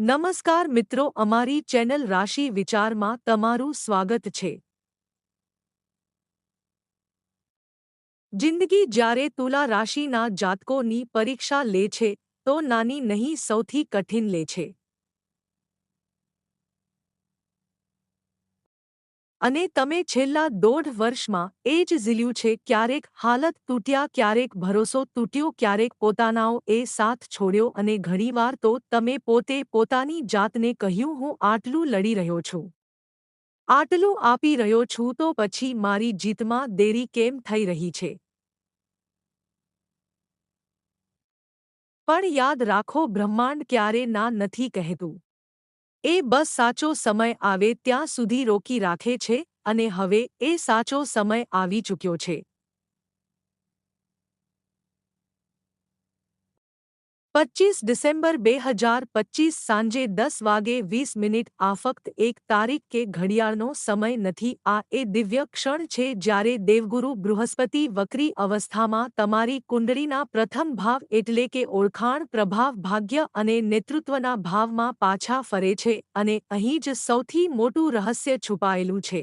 નમસ્કાર મિત્રો, અમારી ચેનલ રાશિ વિચારમાં તમારું સ્વાગત છે. જિંદગી જ્યારે તુલા રાશિના જાતકોની પરીક્ષા લે છે, તો નાની નહીં સૌથી કઠિન લે છે. અને તમે છેલ્લા દોઢ વર્ષમાં એ જ ઝીલ્યું છે, ક્યારેક હાલત તૂટ્યા, ક્યારેક ભરોસો તૂટ્યો, ક્યારેક પોતાનાઓ એ સાથ છોડ્યો અને ઘણીવાર તો તમે પોતે પોતાની જાતને કહ્યું, હું આટલું લડી રહ્યો છું. આટલું આપી રહ્યો છું તો પછી મારી જીતમાં દેરી કેમ થઈ રહી છે? પણ યાદ રાખો, બ્રહ્માંડ ક્યારે ના નથી કહેતું. એ બસ સાચો સમય આવે ત્યાં સુધી રોકી રાખે છે અને હવે એ સાચો સમય આવી ચૂક્યો છે. પચીસ ડિસેમ્બર બે હજાર પચીસ સાંજે દસ વાગે વીસ મિનિટ આ ફક્ત એક તારીખ કે ઘડિયાળનો સમય નથી. આ એ દિવ્ય ક્ષણ છે જ્યારે દેવગુરુ બૃહસ્પતિ વક્રી અવસ્થામાં તમારી કુંડળીના પ્રથમ ભાવ એટલે કે ઓળખાણ પ્રભાવ ભાગ્ય અને નેતૃત્વના ભાવમાં પાછા ફરે છે અને અહીં જ સૌથી મોટું રહસ્ય છુપાયેલું છે.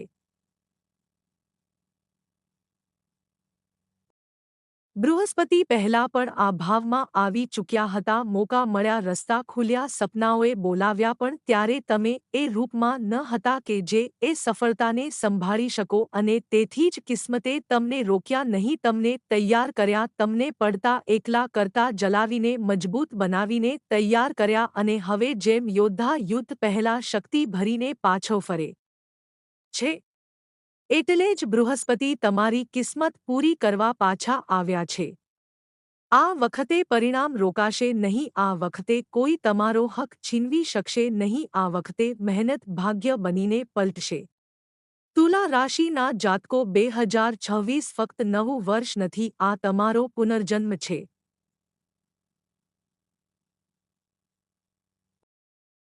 બૃહસ્પતિ પહેલા પણ આ ભાવમાં આવી ચૂક્યા હતા, મોકા મળ્યા, રસ્તા ખુલ્યા, સપનાઓએ બોલાવ્યા પણ ત્યારે તમે એ રૂપમાં ન હતા કે જે એ સફળતાને સંભાળી શકો અને તેથી જ કિસ્મતે તમને રોક્યા નહીં, તમને તૈયાર કર્યા, તમને પડતા એકલા કરતા જલાવીને, મજબૂત બનાવીને તૈયાર કર્યા અને હવે જેમ યોદ્ધા યુદ્ધ પહેલા શક્તિ ભરીને પાછો ફરે છે. એટલે જ બૃહસ્પતિ તમારી કિસ્મત પૂરી કરવા પાછા આવ્યા છે. આ વખતે પરિણામ રોકાશે નહીં, આ વખતે કોઈ તમારો હક છીનવી શકશે નહીં, આ વખતે મહેનત ભાગ્ય બનીને પલટશે. તુલા રાશિના જાતકો બે હજાર છવ્વીસ ફક્ત નવું વર્ષ નથી, આ તમારો પુનર્જન્મ છે.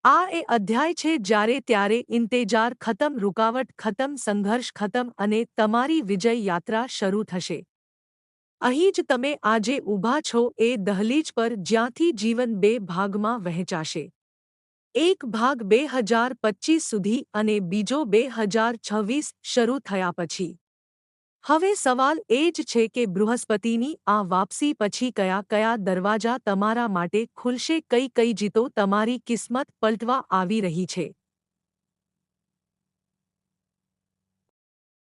આ એ અધ્યાય છે જ્યારે ત્યારે ઇંતેજાર ખતમ, રૂકાવટ ખતમ, સંઘર્ષ ખતમ અને તમારી વિજય યાત્રા શરૂ થશે. અહીં જ તમે આજે ઊભા છો એ દહલીજ પર જ્યાંથી જીવન બે ભાગમાં વહેંચાશે. એક ભાગ બે હજાર પચીસ સુધી અને બીજો બે હજાર છવ્વીસ શરૂ થયા પછી. હવે સવાલ એ જ છે કે બૃહસ્પતિની આ વાપસી પછી કયા કયા દરવાજા તમારા માટે ખુલશે, કઈ કઈ જીતો તમારી કિસ્મત પલટવા આવી રહી છે?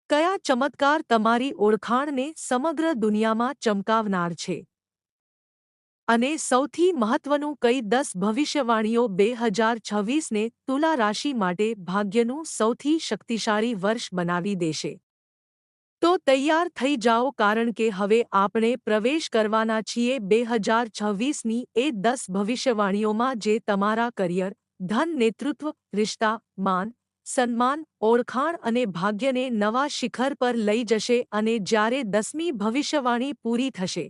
કયા ચમત્કાર તમારી ઓળખાણને સમગ્ર દુનિયામાં ચમકાવનાર છે? અને સૌથી મહત્વનું કઈ દસ ભવિષ્યવાણીઓ બે હજાર છવ્વીસને તુલા રાશિ માટે ભાગ્યનું સૌથી શક્તિશાળી વર્ષ બનાવી દેશે? તો તૈયાર થઈ જાઓ કારણ કે હવે આપણે પ્રવેશ કરવાના છીએ બે હજાર છવ્વીસની એ દસ ભવિષ્યવાણીઓમાં જે તમારા કરિયર, ધન, નેતૃત્વ, રિશ્તા, માન, સન્માન, ઓળખાણ અને ભાગ્યને નવા શિખર પર લઈ જશે અને જ્યારે દસમી ભવિષ્યવાણી પૂરી થશે.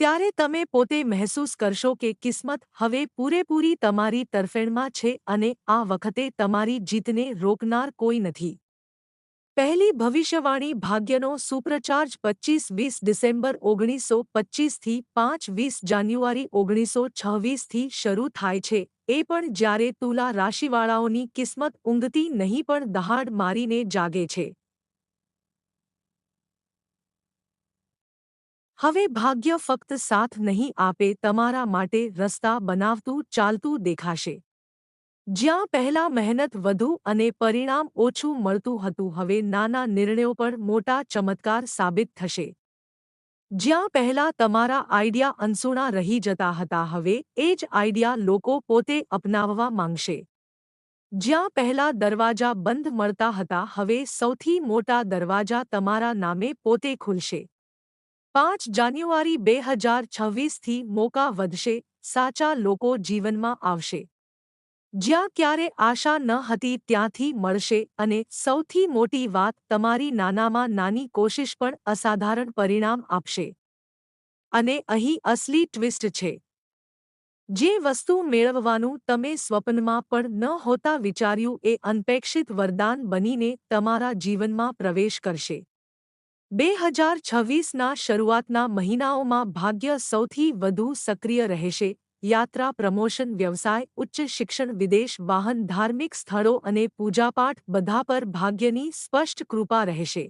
ત્યારે તમે પોતે મહેસૂસ કરશો કે કિસ્મત હવે પૂરેપૂરી તમારી તરફેણમાં છે અને આ વખતે તમારી જીતને રોકનાર કોઈ નથી. પહેલી ભવિષ્યવાણી ભાગ્યનો સુપ્રચાર્જ પચીસ વીસ ડિસેમ્બર ઓગણીસો પચીસથી પાંચ વીસ જાન્યુઆરી ઓગણીસો છવ્વીસથી શરૂ થાય છે. એ પણ જ્યારે તુલા રાશિવાળાઓની કિસ્મત ઊંઘતી નહીં પણ દહાડ મારીને જાગે છે. હવે ભાગ્ય ફક્ત સાથ નહીં આપે, તમારા માટે રસ્તા બનાવતું, ચાલતું દેખાશે. જ્યાં પહેલા મહેનત વધુ અને પરિણામ ઓછું મળતું હતું, હવે નાના નિર્ણયો પણ મોટા ચમત્કાર સાબિત થશે. જ્યાં પહેલા તમારા આઈડિયા અનસુણા રહી જતા હતા, હવે એ જ આઈડિયા લોકો પોતે અપનાવવા માંગશે. જ્યાં પહેલા દરવાજા બંધ મળતા હતા, હવે સૌથી મોટા દરવાજા તમારા નામે પોતે ખુલશે. પાંચ જાન્યુઆરી બે હજાર છવ્વીસથી મોકા વધશે, સાચા લોકો જીવનમાં આવશે. જ્યાં ક્યારે આશા ન હતી ત્યાંથી મળશે અને સૌથી મોટી વાત તમારી નાનામાં નાની કોશિશ પણ અસાધારણ પરિણામ આપશે. અને અહીં અસલી ટ્વિસ્ટ છે. જે વસ્તુ મેળવવાનું તમે સ્વપ્નમાં પણ ન હોતા વિચાર્યું એ અનપેક્ષિત વરદાન બનીને તમારા જીવનમાં પ્રવેશ કરશે. બે હજાર છવ્વીસના શરૂઆતના મહિનાઓમાં ભાગ્ય સૌથી વધુ સક્રિય રહેશે યાત્રા, પ્રમોશન, વ્યવસાય, ઉચ્ચ શિક્ષણ, વિદેશ, વાહન, ધાર્મિક સ્થળો અને પૂજાપાઠ બધા પર ભાગ્યની સ્પષ્ટ કૃપા રહેશે.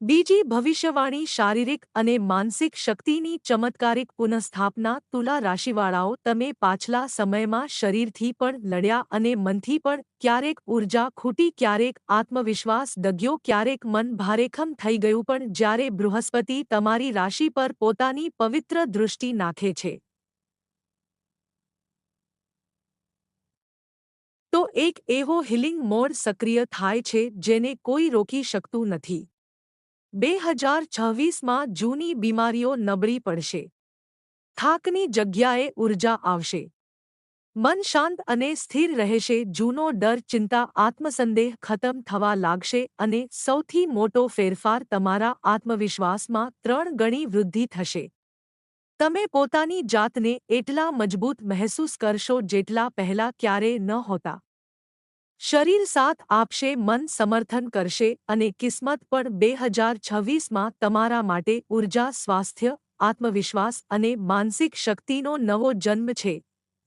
બીજી ભવિષ્યવાણી શારીરિક અને માનસિક શક્તિની ચમત્કારિક પુનઃસ્થાપના તુલા રાશિવાળાઓ તમે પાછલા સમયમાં શરીરથી પણ લડ્યા અને મનથી પણ ક્યારેક ઊર્જા ખૂટી, ક્યારેક આત્મવિશ્વાસ ડગ્યો, ક્યારેક મન ભારેખમ થઈ ગયું પણ જ્યારે બૃહસ્પતિ તમારી રાશિ પર પોતાની પવિત્ર દૃષ્ટિ નાખે છે. તો એક એવો હિલિંગ મોડ સક્રિય થાય છે જેને કોઈ રોકી શકતું નથી. બે હજાર છવ્વીસમાં જૂની બીમારીઓ નબળી પડશે. થાકની જગ્યાએ ઊર્જા આવશે. મન શાંત અને સ્થિર રહેશે, જૂનો ડર, ચિંતા, આત્મસંદેહ ખતમ થવા લાગશે અને સૌથી મોટો ફેરફાર તમારા આત્મવિશ્વાસમાં ત્રણ ગણી વૃદ્ધિ થશે. તમે પોતાની જાતને એટલા મજબૂત મહેસૂસ કરશો જેટલા પહેલા ક્યારેય ન હોતા. શરીર સાથ આપશે, મન સમર્થન કરશે અને કિસ્મત પણ બે હજાર છવ્વીસમાં તમારા માટે ઊર્જા સ્વાસ્થ્ય, આત્મવિશ્વાસ અને માનસિક શક્તિનો નવો જન્મ છે.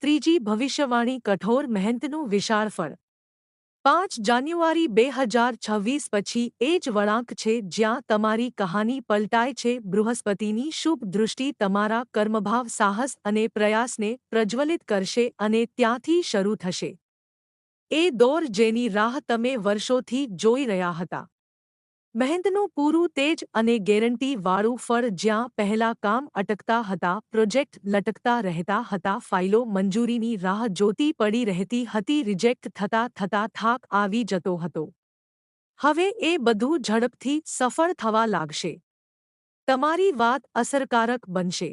ત્રીજી ભવિષ્યવાણી, કઠોર મહેનતનું વિશાળ ફળ. પાંચ જાન્યુઆરી બે હજાર છવ્વીસ પછી એ જ વળાંક છે જ્યાં તમારી કહાની પલટાય છે, બૃહસ્પતિની શુભ દૃષ્ટિ તમારા કર્મભાવ, સાહસ અને પ્રયાસને પ્રજ્વલિત કરશે અને ત્યાંથી શરૂ થશે. એ દોર જેની રાહ તમે વર્ષોથી જોઈ રહ્યા હતા. મહેનતનું પૂરું તેજ અને ગેરંટી વાળું ફળ જ્યાં પહેલા કામ અટકતા હતા, પ્રોજેક્ટ લટકતા રહેતા હતા, ફાઇલો મંજૂરીની રાહ જોતી પડી રહેતી હતી, રિજેક્ટ થતા થતા થાક આવી જતો હતો. હવે એ બધું ઝડપથી સફળ થવા લાગશે. તમારી વાત અસરકારક બનશે.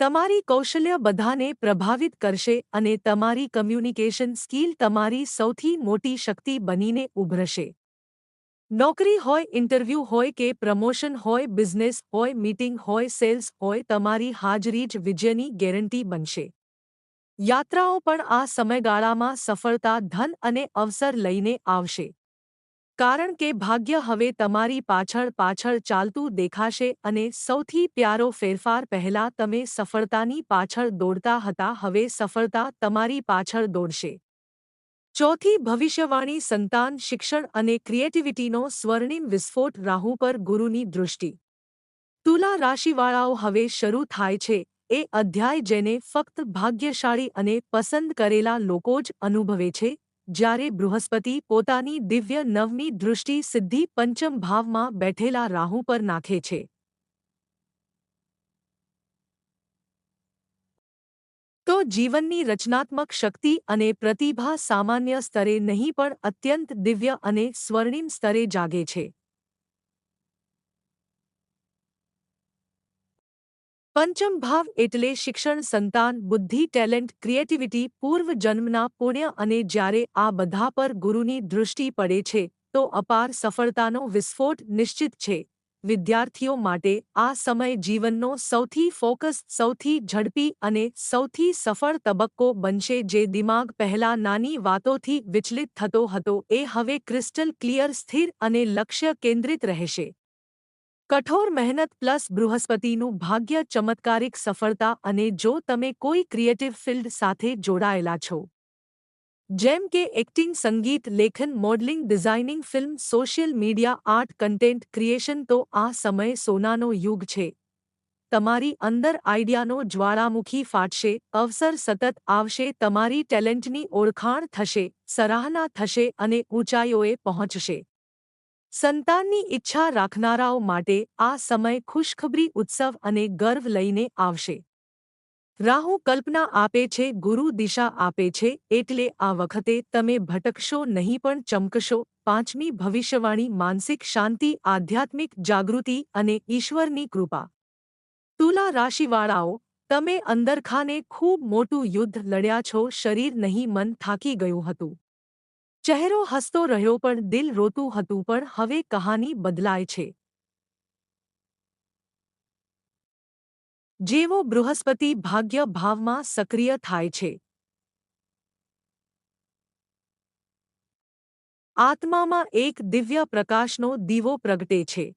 તમારી કૌશલ્ય બધાને પ્રભાવિત કરશે અને તમારી કમ્યુનિકેશન સ્કિલ તમારી સૌથી મોટી શક્તિ બનીને ઉભરશે. નોકરી હોય, ઇન્ટરવ્યૂ હોય કે પ્રમોશન હોય, બિઝનેસ હોય, મીટિંગ હોય, સેલ્સ હોય, તમારી હાજરી જ વિજયની ગેરંટી બનશે. યાત્રાઓ પણ આ સમયગાળામાં સફળતા, ધન અને અવસર લઈને આવશે. કારણ કે ભાગ્ય હવે તમારી પાછળ પાછળ ચાલતું દેખાશે અને સૌથી પ્યારો ફેરફાર પહેલા તમે સફળતાની પાછળ દોડતા હતા, હવે સફળતા તમારી પાછળ દોડશે. ચોથી ભવિષ્યવાણી સંતાન, શિક્ષણ અને ક્રિએટિવિટીનો સ્વર્ણિમ વિસ્ફોટ રાહુ પર ગુરુની દૃષ્ટિ. તુલા રાશિવાળાઓ હવે શરૂ થાય છે. એ અધ્યાય જેને ફક્ત ભાગ્યશાળી અને પસંદ કરેલા લોકો જ અનુભવે છે, જ્યારે બૃહસ્પતિ પોતાની દિવ્ય નવમી દૃષ્ટિ સિદ્ધિ પંચમ ભાવમાં બેઠેલા રાહુ પર નાખે છે. જીવનની રચનાત્મક શક્તિ અને પ્રતિભા સામાન્ય સ્તરે નહીં પણ અત્યંત દિવ્ય અને સ્વર્ણિમ સ્તરે જાગે છે. પંચમ ભાવ એટલે શિક્ષણ, સંતાન, બુદ્ધિ, ટેલેન્ટ, ક્રિએટિવિટી, પૂર્વ જન્મના પુણ્ય અને જ્યારે આ બધા પર ગુરુની દૃષ્ટિ પડે છે, તો અપાર સફળતાનો વિસ્ફોટ નિશ્ચિત છે. વિદ્યાર્થીઓ માટે આ સમય જીવનનો સૌથી ફોકસ, સૌથી ઝડપી અને સૌથી સફળ તબક્કો બનશે જે દિમાગ પહેલા નાની વાતોથી વિચલિત થતો હતો. એ હવે ક્રિસ્ટલ ક્લિયર, સ્થિર અને લક્ષ્ય કેન્દ્રિત રહેશે. કઠોર મહેનત પ્લસ બૃહસ્પતિનું ભાગ્ય ચમત્કારિક સફળતા અને જો તમે કોઈ ક્રિએટિવ ફિલ્ડ સાથે જોડાયેલા છો જેમ કે એક્ટિંગ, સંગીત, લેખન, modelling, designing, film, social media, art, content creation તો આ સમય સોનાનો યુગ છે. તમારી અંદર આઈડિયાનો જ્વાળામુખી ફાટશે, અવસર સતત આવશે, તમારી ટેલેન્ટની ઓળખાણ થશે, સરાહના થશે અને ઊંચાઈઓએ પહોંચશે. સંતાનની ઈચ્છા રાખનારાઓ માટે આ સમય ખુશખબરી, ઉત્સવ અને ગર્વ લઈને આવશે. રાહુ કલ્પના આપે છે, ગુરુ દિશા આપે છે, એટલે આ વખતે તમે ભટકશો નહીં પણ ચમકશો. પાંચમી ભવિષ્યવાણી, માનસિક શાંતિ, આધ્યાત્મિક જાગૃતિ અને ઈશ્વરની કૃપા. તુલા રાશિવાળાઓ, તમે અંદરખાને ખૂબ મોટું યુદ્ધ લડ્યા છો, શરીર નહીં, મન થાકી ગયું હતું. ચહેરો હસતો રહ્યો પણ, દિલ રોતું હતું પણ, હવે કહાની બદલાય છે. જેવો બૃહસ્પતિ ભાગ્ય ભાવમાં સક્રિય થાય છે. આત્મામાં એક દિવ્ય પ્રકાશનો દીવો પ્રગટે છે.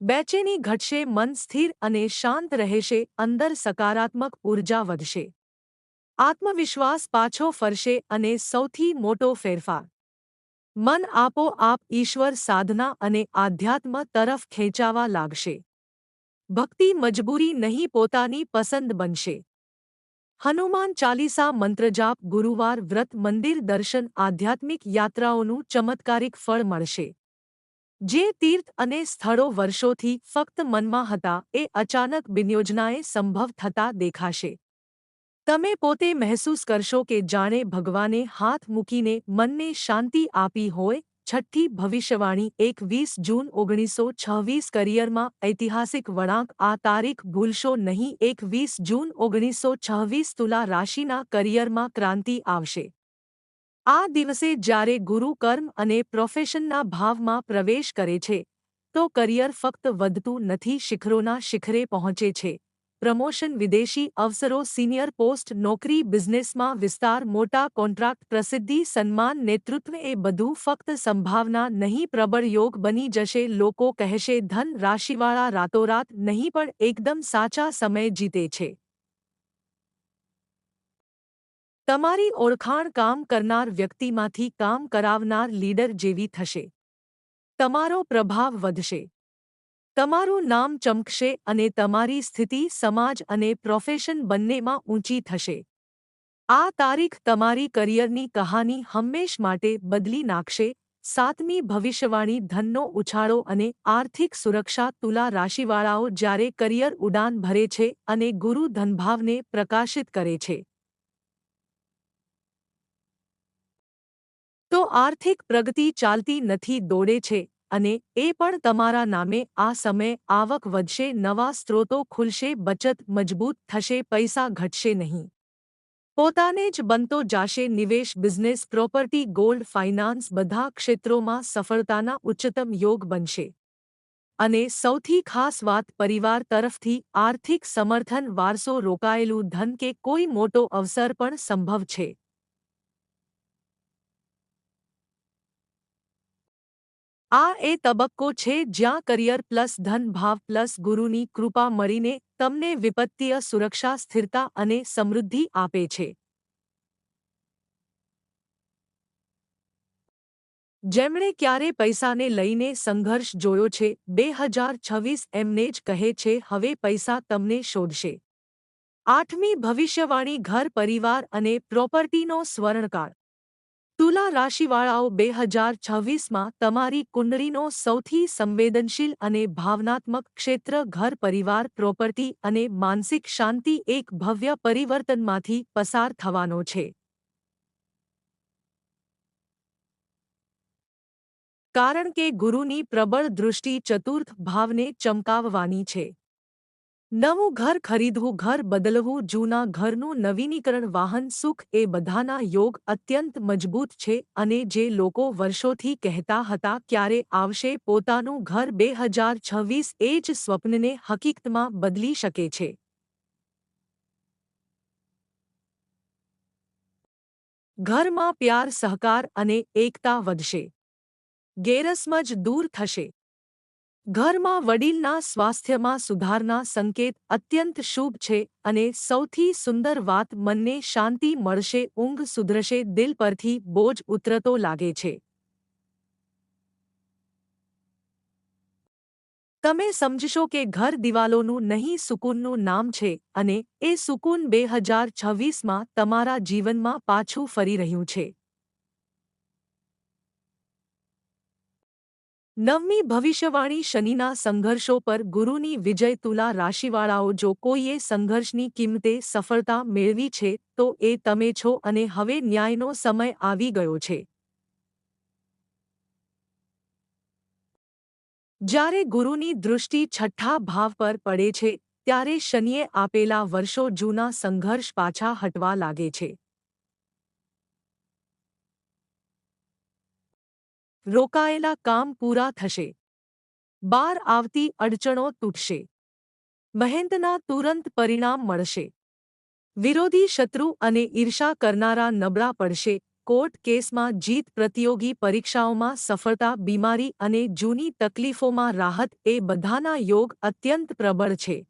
બેચેની ઘટશે મન સ્થિર અને શાંત રહેશે, અંદર સકારાત્મક ઊર્જા વધશે. આત્મવિશ્વાસ પાછો ફરશે અને સૌથી મોટો ફેરફાર. મન આપોઆપ ઈશ્વર સાધના અને આધ્યાત્મ તરફ ખેંચાવા લાગશે. ભક્તિ મજબૂરી નહીં પોતાની પસંદ બનશે. હનુમાન ચાલીસા મંત્રજાપ ગુરુવાર, વ્રત, મંદિર દર્શન, આધ્યાત્મિક યાત્રાઓનું ચમત્કારિક ફળ મળશે. જે તીર્થ અને સ્થળો વર્ષોથી ફક્ત મનમાં હતા એ અચાનક બિનયોજનાએ સંભવ થતા દેખાશે. તમે પોતે મહેસૂસ કરશો કે જાણે ભગવાને હાથ મૂકીને મનને શાંતિ આપી હોય, છઠ્ઠી ભવિષ્યવાણી એક વીસ જૂન ઓગણીસો છવ્વીસ કરિયરમાં ઐતિહાસિક વળાંક, આ તારીખ ભૂલશો નહીં, એક વીસ જૂન ઓગણીસો છવ્વીસ તુલા રાશિના કરિયરમાં ક્રાંતિ આવશે. આ દિવસે જ્યારે ગુરુ કર્મ અને પ્રોફેશનના ભાવમાં પ્રવેશ કરે છે, તો કરિયર ફક્ત વધતું નથી, શિખરોના શિખરે પહોંચે છે. પ્રમોશન વિદેશી અવસરો સિનિયર પોસ્ટ નોકરી બિઝનેસમાં વિસ્તાર મોટા કોન્ટ્રાક્ટ પ્રસિદ્ધિ સન્માન નેતૃત્વ એ બધું ફક્ત સંભાવના નહીં પ્રબળ યોગ બની જશે લોકો કહેશે ધન રાશિવાળા રાતોરાત નહીં પણ એકદમ સાચા સમય જીતે છે. તમારી ઓળખાણ કામ કરનાર વ્યક્તિમાંથી કામ કરાવનાર લીડર જેવી થશે. તમારો પ્રભાવ વધશે. તમારું નામ ચમકશે અને તમારી સ્થિતિ, સમાજ અને પ્રોફેશન બંનેમાં ઊંચી થશે. આ તારીખ તમારી કરિયરની કહાની હંમેશ માટે બદલી નાખશે. સાતમી ભવિષ્યવાણી ધનનો ઉછાળો અને આર્થિક સુરક્ષા તુલા રાશિવાળાઓ જ્યારે કરિયર ઉડાન ભરે છે અને ગુરુ ધનભાવને પ્રકાશિત કરે છે. તો આર્થિક પ્રગતિ ચાલતી નથી, દોડે છે. અને એ પણ તમારા નામે આ સમય આવક વધશે, નવા સ્ત્રોતો ખુલશે, બચત મજબૂત થશે, પૈસા ઘટશે નહીં. પોતાને જ બનતો જાશે નિવેશ, બિઝનેસ, પ્રોપર્ટી, ગોલ્ડ, ફાઇનાન્સ બધા ક્ષેત્રોમાં સફળતાના ઉચ્ચતમ યોગ બનશે. અને સૌથી ખાસ વાત પરિવાર તરફથી, આર્થિક સમર્થન વારસો રોકાયેલું ધન કે કોઈ મોટો અવસર પણ સંભવ છે. આ એ તબક્કો છે જ્યાં કરિયર પ્લસ ધન ભાવ પ્લસ ગુરુની કૃપા મળીને તમને વિપત્તીય સુરક્ષા, સ્થિરતા અને સમૃદ્ધિ આપે છે. જેમણે ક્યારે પૈસાને લઈને સંઘર્ષ જોયો છે, બે હજાર છવ્વીસ એમને જ કહે છે, હવે પૈસા તમને શોધશે. આઠમી ભવિષ્યવાણી, ઘર, પરિવાર અને પ્રોપર્ટીનો સ્વર્ણકાળ. તુલા રાશિવાળાઓ બે હજાર છવ્વીસમાં તમારી કુંડળીનો સૌથી સંવેદનશીલ અને ભાવનાત્મક ક્ષેત્ર, ઘર, પરિવાર, પ્રોપર્ટી અને માનસિક શાંતિ એક ભવ્ય પરિવર્તનમાંથી પસાર થવાનો છે. કારણ કે ગુરુની પ્રબળ દૃષ્ટિ ચતુર્થ ભાવને ચમકાવવાની છે. નવું ઘર ખરીદવું, ઘર બદલવું, જૂના ઘરનું નવીનીકરણ, વાહન સુખ એ બધાના યોગ અત્યંત મજબૂત છે અને જે લોકો વર્ષોથી કહેતા હતા, ક્યારે આવશે પોતાનું ઘર બે હજાર છવ્વીસ એ જ સ્વપ્નને હકીકતમાં બદલી શકે છે. ઘરમાં પ્યાર, સહકાર અને એકતા વધશે. ગેરસમજ દૂર થશે. ઘરમાં વડીલના સ્વાસ્થ્યમાં સુધારના સંકેત અત્યંત શુભ છે અને સૌથી સુંદર વાત મનને શાંતિ મળશે, ઊંઘ સુધરશે, દિલ પરથી બોજ ઉતરતો લાગે છે. તમે સમજશો કે ઘર દિવાલોનું નહીં સુકૂનનું નામ છે અને એ સુકૂન બે હજાર છવ્વીસમાં તમારા જીવનમાં પાછું ફરી રહ્યું છે. નવમી ભવિષ્યવાણી શનિના સંઘર્ષો પર ગુરુની વિજય તુલા રાશિવાળાઓ જો કોઈએ સંઘર્ષની કિંમતે સફળતા મેળવી છે, તો એ તમે છો અને હવે ન્યાયનો સમય આવી ગયો છે. જ્યારે ગુરુની દૃષ્ટિ છઠ્ઠા ભાવ પર પડે છે, ત્યારે શનિએ આપેલા વર્ષો જૂના સંઘર્ષ પાછા હટવા લાગે છે. રોકાયેલા કામ પૂરા થશે. બાર આવતી અડચણો તૂટશે. મહેનતના તુરંત પરિણામ મળશે. વિરોધી શત્રુ અને ઈર્ષા કરનારા નબળા પડશે. કોર્ટ કેસમાં જીત પ્રતિયોગી પરીક્ષાઓમાં સફળતા, બીમારી અને જૂની તકલીફોમાં રાહત એ બધાના યોગ અત્યંત પ્રબળ છે.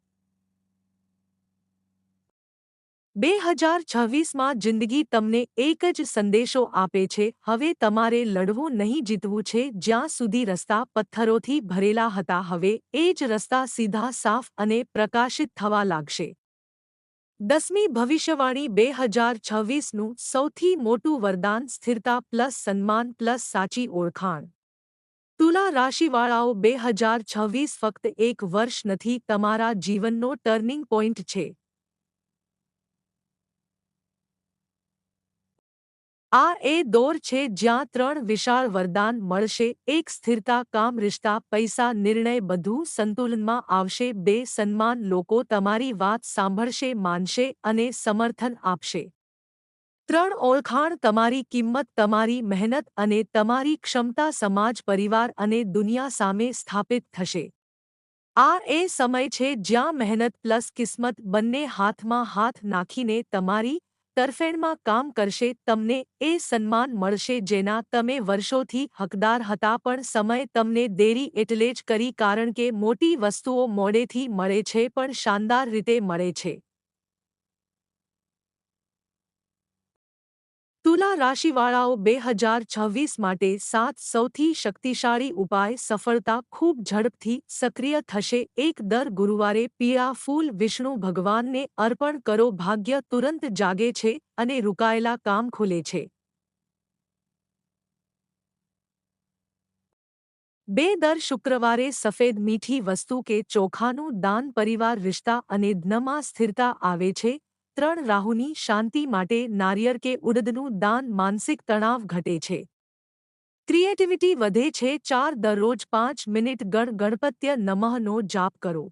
બે હજાર છવ્વીસમાં જિંદગી તમને એક જ સંદેશો આપે છે, હવે તમારે લડવું નહીં જીતવું છે, જ્યાં સુધી રસ્તા પથ્થરોથી ભરેલા હતા, હવે એ જ રસ્તા સીધા સાફ અને પ્રકાશિત થવા લાગશે. દસમી ભવિષ્યવાણી બે હજાર છવ્વીસનું સૌથી મોટું વરદાન સ્થિરતા પ્લસ સન્માન પ્લસ સાચી ઓળખાણ. તુલા રાશિવાળાઓ બે હજાર છવ્વીસ ફક્ત એક વર્ષ નથી, તમારા જીવનનો ટર્નિંગ પોઈન્ટ છે. આ એ દોર છે જ્યાં ત્રણ વિશાળ વરદાન મળશે. એક સ્થિરતા, કામ, રિશ્તા, પૈસા, નિર્ણય બધું સંતુલનમાં આવશે. બે, સન્માન, લોકો તમારી વાત સાંભળશે, માનશે અને સમર્થન આપશે. ત્રણ, ઓળખાણ તમારી કિંમત, તમારી મહેનત અને તમારી ક્ષમતા સમાજ, પરિવાર અને દુનિયા સામે સ્થાપિત થશે. આ એ સમય છે જ્યાં મહેનત પ્લસ કિસ્મત બંને હાથમાં હાથ નાખીને તમારી તરફેણમાં કામ કરશે, તમને એ સન્માન મળશે જેના તમે વર્ષોથી હકદાર હતા, પણ સમય તમને દેરી એટલે જ કરી, કારણ કે મોટી વસ્તુઓ મોડેથી મળે છે, પણ શાનદાર રીતે મળે છે. તુલા રાશિવાળાઓ બે હજાર છવ્વીસ માટે સાત સૌથી શક્તિશાળી ઉપાય સફળતા ખૂબ ઝડપથી સક્રિય થશે. એક દર ગુરુવારે પીળા ફૂલ વિષ્ણુ ભગવાનને અર્પણ કરો. ભાગ્ય તુરંત જાગે છે અને રોકાયેલા કામ ખુલે છે. બે દર શુક્રવારે સફેદ મીઠી વસ્તુ કે ચોખાનું દાન પરિવાર, રિશ્તા અને ધ્નમાં સ્થિરતા આવે છે. ત્રણ રાહુની શાંતિ માટે નારિયેર કે ઉડદનું દાન માનસિક તણાવ ઘટે છે. ક્રિએટિવિટી વધે છે ચાર દરરોજ પાંચ મિનિટ ગણ ગણપત્ય નમઃનો જાપ કરો.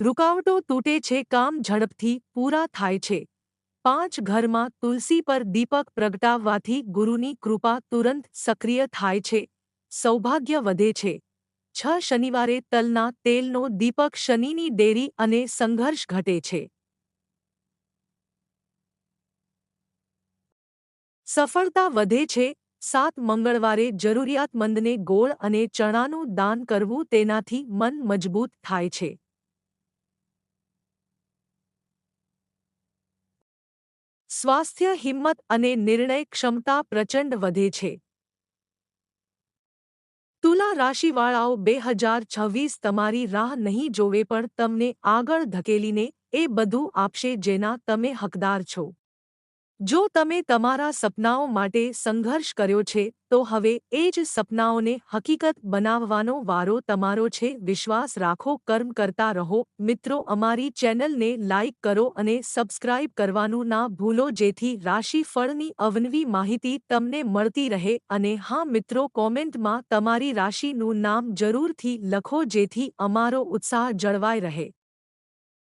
રૂકાવટો તૂટે છે કામ ઝડપથી પૂરા થાય છે. પાંચ ઘરમાં તુલસી પર દીપક પ્રગટાવવાથી ગુરુની કૃપા તુરંત સક્રિય થાય છે. સૌભાગ્ય વધે છે. છ શનિવારે તલના તેલનો દીપક શનિની ડેરી અને સંઘર્ષ ઘટે છે. સફળતા વધે છે. સાત મંગળવારે જરૂરિયાતમંદને ગોળ અને ચણાનું દાન કરવું તેનાથી મન મજબૂત થાય છે. સ્વાસ્થ્ય, હિંમત અને નિર્ણય ક્ષમતા પ્રચંડ વધે છે. તુલા રાશિવાળાઓ બે હજાર છવ્વીસ તમારી રાહ નહીં જોવે પણ તમને આગળ ધકેલીને એ બધું આપશે જેના તમે હકદાર છો. જો તમે તમારા સપનાઓ માટે સંઘર્ષ કર્યો છે, તો હવે એ જ સપનાઓને હકીકત બનાવવાનો વારો તમારો છે. વિશ્વાસ રાખો, કર્મ કરતા રહો. મિત્રો, અમારી ચેનલને લાઇક કરો અને સબસ્ક્રાઇબ કરવાનું ના ભૂલો, જેથી રાશિફળની અવનવી માહિતી તમને મળતી રહે. અને હા, મિત્રો, કોમેન્ટમાં તમારી રાશિનું નામ જરૂરથી લખો, જેથી અમારો ઉત્સાહ જળવાઈ રહે.